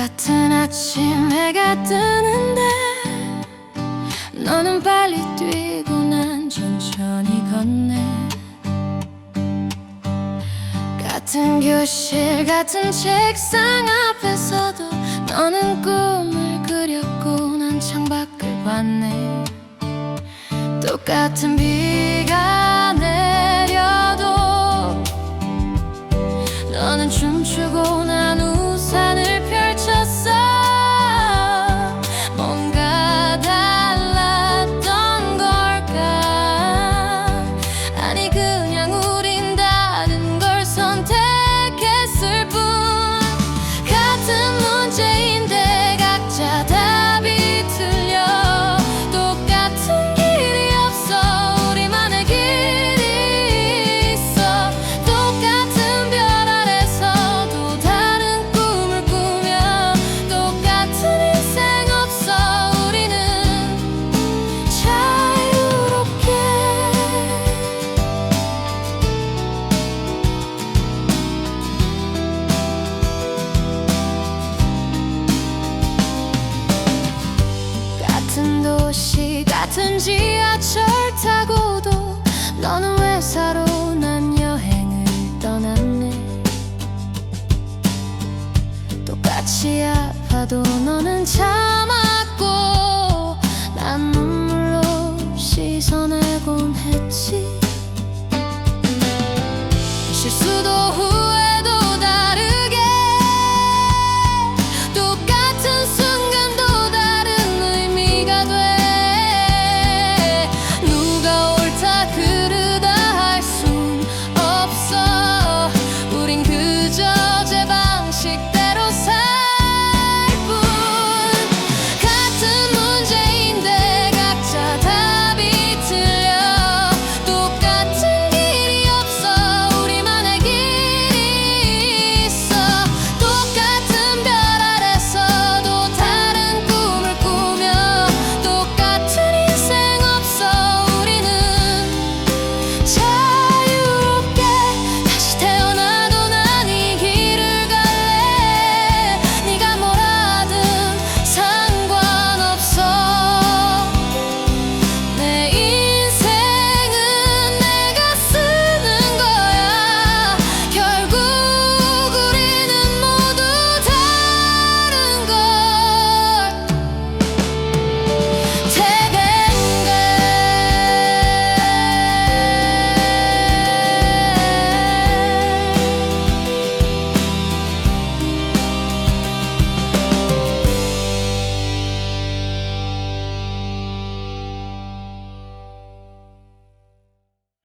똑같은 아침 해가 뜨는데 너는 빨리 뛰고 난 천천히 걷네. 같은 교실 같은 책상 앞에서도 너는 꿈을 그렸고 난 창밖을 봤네. 똑같은 비가 같은 지하철 타고도 너는 왜 서로 난 여행을 떠났네. 똑같이 아파도 너는 참았고 난 눈물로 씻어내곤 했지. 실수도 후